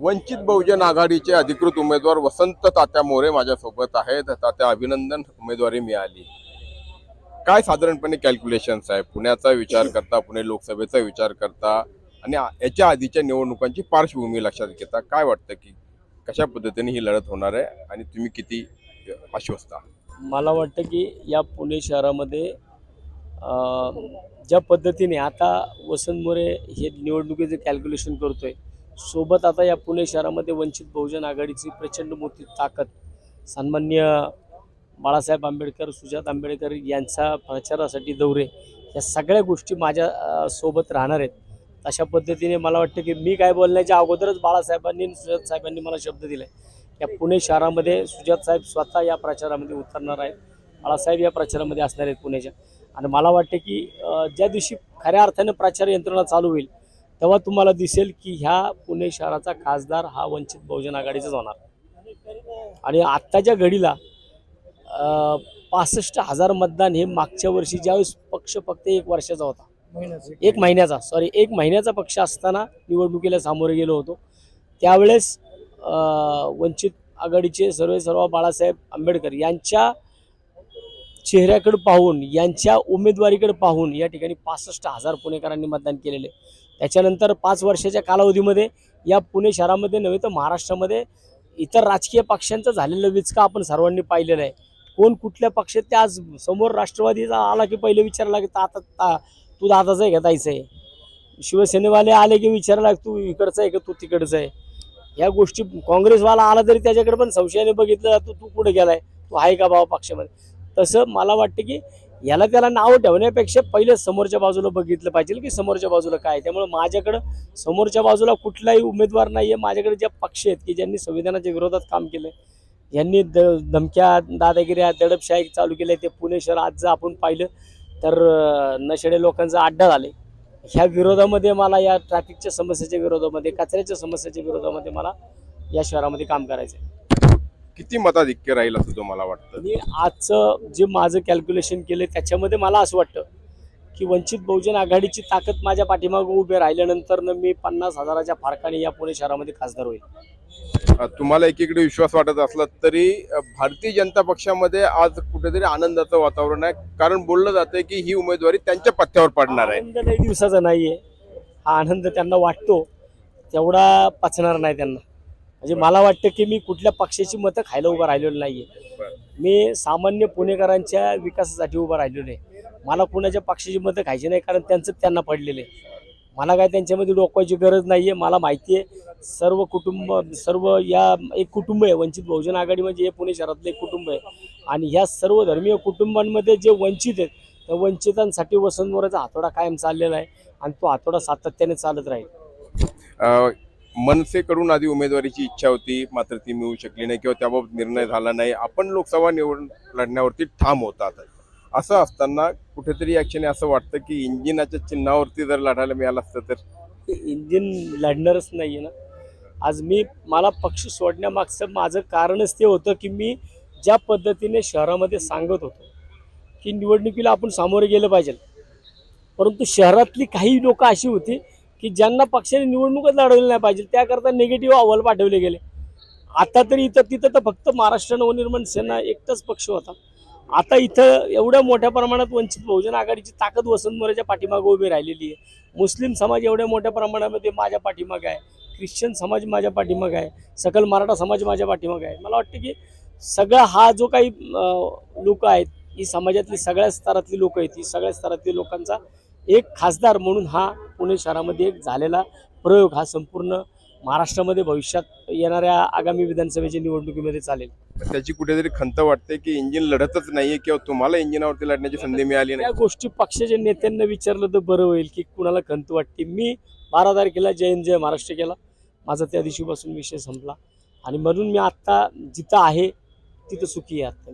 वंचित बहुजन आघाडीचे अधिकृत उमेदवार वसंत तात्या मोरे माझ्यासोबत आहेत. तात्या अभिनंदन उमेदवारी मिळाली. काय साधारणपणे कॅल्क्युलेशन्स आहे पुण्याचा विचार करता पुणे लोकसभेचा विचार करता आणि याच्या आधीच्या निवडणुकांची पार्श्वभूमी लक्षात घेता काय वाटतं की कशा पद्धतीने ही लढत होणार आहे आणि तुम्ही किती आश्वस्त आहात? मला वाटतं की या पुणे शहरामध्ये ज्या पद्धतीने आता वसंत मोरे हे निवडणुकीचं कॅल्क्युलेशन करतोय सोबत आता या पुणे शहरामध्ये वंचित बहुजन आघाडीची प्रचंड मोठी ताकद. सन्मान्य बाळासाहेब आंबेडकर सुजात आंबेडकर यांचा प्रचारासाठी दौरे या सगळ्या गोष्टी माझ्या सोबत राहणार आहेत. अशा पद्धतीने मला वाटतं की मी काय बोलण्याच्या अगोदरच बाळासाहेबांनी आणि सुजात साहेबांनी मला शब्द दिला या पुणे शहरामध्ये सुजात साहेब स्वतः या प्रचारामध्ये उतरणार आहेत. बाळासाहेब या प्रचारामध्ये असणार आहेत पुण्याच्या. आणि मला वाटतं की ज्या दिवशी खऱ्या अर्थानं प्रचार यंत्रणा चालू होईल तेव्हा तुम्हाला दिसेल की ह्या पुणे शहराचा खासदार हा वंचित बहुजन आघाडीचाच होणार. आणि आत्ताच्या घडीला पासष्ट हजार मतदान हे मागच्या वर्षी ज्यावेळेस पक्ष फक्त एक वर्षाचा होता. एक महिन्याचा सॉरी एक महिन्याचा पक्ष असताना निवडणुकीला सामोरे गेलो होतो. त्यावेळेस वंचित आघाडीचे सर्वे सर्व बाळासाहेब आंबेडकर यांच्या चेहऱ्याकडे पाहून यांच्या उमेदवारीकडे पाहून या ठिकाणी पासष्ट हजार पुणेकरांनी मतदान केलेले त्याच्यानंतर पाच वर्षाच्या कालावधीमध्ये या पुणे शहरामध्ये नव्हे तर महाराष्ट्रामध्ये इतर राजकीय पक्षांचं झालेलं विचका आपण सर्वांनी पाहिलेलं आहे. कोण कुठल्या पक्षात ते आज समोर राष्ट्रवादीचा आला की पहिले विचारला की आता ता- ता- तू दादाचं आहे का ताईचं आहे? शिवसेनेवाले आले की विचारला तू इकडचं आहे का तू तिकडचं आहे? या गोष्टी काँग्रेसवाला आला तरी त्याच्याकडे पण संशयाने बघितलं तू तू कुठे गेलाय? तू आहे का बाबा पक्षामध्ये? तसं मला वाटतं की याला त्याला नाव ठेवण्यापेक्षा पहिले समोरच्या बाजूला बघितलं पाहिजे की समोरच्या बाजूला काय आहे. त्यामुळे माझ्याकडं समोरच्या बाजूला कुठलाही उमेदवार नाही आहे माझ्याकडे ज्या पक्ष आहेत की ज्यांनी संविधानाच्या विरोधात काम केलं यांनी द धमक्या दादागिऱ्या दडपशाही चालू केल्या ते पुणे शहर आज जर आपण पाहिलं तर नशेडे लोकांचा अड्डा झाले ह्या विरोधामध्ये मला या ट्रॅफिकच्या समस्येच्या विरोधामध्ये कचऱ्याच्या समस्येच्या विरोधामध्ये मला या शहरामध्ये काम करायचं आहे किती मताधिक्य राहील असं तुम्हाला वाटतं? मी आजचं जे माझं कॅल्क्युलेशन केलं त्याच्यामध्ये मला असं वाटतं की वंचित बहुजन आघाडीची ताकद माझ्या पाठीमागं उभे राहिल्यानंतर मी पन्नास हजाराच्या फारकाने या पुणे शहरामध्ये खासदार होईल. तुम्हाला एकीकडे विश्वास वाटत असला तरी भारतीय जनता पक्षामध्ये आज कुठेतरी आनंदाचं वातावरण आहे. कारण बोललं जातंय की ही उमेदवारी त्यांच्या पथ्यावर पडणार आहे. आनंद लई दिवसाचा नाहीये. हा आनंद त्यांना वाटतो. तेवढा पचणार नाही त्यांना. म्हणजे मला वाटतं की मी कुठल्या पक्षाची मतं खायला उभं राहिलेलो नाहीये. मी सामान्य पुणेकरांच्या विकासासाठी उभं राहिलेलो आहे. मला कुणाच्या पक्षाची मतं खायची नाही कारण त्यांचं त्यांना पडलेलं आहे. मला काय त्यांच्यामध्ये डोकवायची गरज नाही आहे मला माहिती आहे सर्व कुटुंब सर्व या एक कुटुंब आहे वंचित बहुजन आघाडी म्हणजे हे पुणे शहरातलं एक कुटुंब आहे. आणि ह्या सर्व धर्मीय कुटुंबांमध्ये जे वंचित आहेत त्या वंचितांसाठी वसंत मोरेचा हातोडा कायम चाललेला आहे आणि तो हातोडा सातत्याने चालत राहील. मनसेकडून आधी उमेदवारीची इच्छा होती मात्र ती मिळू शकली नाही किंवा त्याबाबत निर्णय झाला नाही. आपण लोकसभा निवडून लढण्यावरती ठाम होतात असं असताना कुठेतरी ॲक्च्युली असं वाटतं की इंजिनाच्या चिन्हावरती जर लढायला मिळालं असतं तर? इंजिन लढणारच नाही आहे ना. आज मी मला पक्ष सोडण्यामागचं माझं कारणच ते होतं की मी ज्या पद्धतीने शहरामध्ये सांगत होतो की निवडणुकीला आपण सामोरे गेलं पाहिजे. परंतु शहरातली काही लोक अशी होती की ज्यांना पक्षाने निवडणूकच लढवली नाही पाहिजे त्याकरता निगेटिव्ह अहवाल पाठवले गेले. आता तरी इथं तिथं तर फक्त महाराष्ट्र नवनिर्माण सेना एकटाच पक्ष होता. आता इथं एवढ्या मोठ्या प्रमाणात वंचित बहुजन आघाडीची ताकद वसंत मोरेच्या पाठीमागे उभी राहिलेली आहे. मुस्लिम समाज एवढ्या मोठ्या प्रमाणामध्ये माझ्या पाठीमागे आहे. ख्रिश्चन समाज माझ्या पाठीमागे आहे. सकल मराठा समाज माझ्या पाठीमागे आहे. मला वाटतं की सगळा हा जो काही लोक आहेत ही समाजातली सगळ्या स्तरातली लोक आहेत ही सगळ्या स्तरातली लोकांचा एक खासदार म्हणून हा पुणे शहरामध्ये एक झालेला प्रयोग हा संपूर्ण महाराष्ट्रामध्ये भविष्यात येणाऱ्या आगामी विधानसभेच्या निवडणुकीमध्ये चालेल. त्याची कुठेतरी खंत वाटते की इंजिन लढतच नाहीये किंवा तुम्हाला इंजिनावरती लढण्याची संधी मिळाली नाही. या गोष्टी पक्षाच्या नेत्यांना विचारलं तर बरं होईल की कुणाला खंत वाटते. मी बारा तारखेला जय हिंद जय महाराष्ट्र केला. माझा त्या दिवशीपासून विषय संपला. आणि म्हणून मी आत्ता जिथं आहे तिथं सुखी आहे आत्ता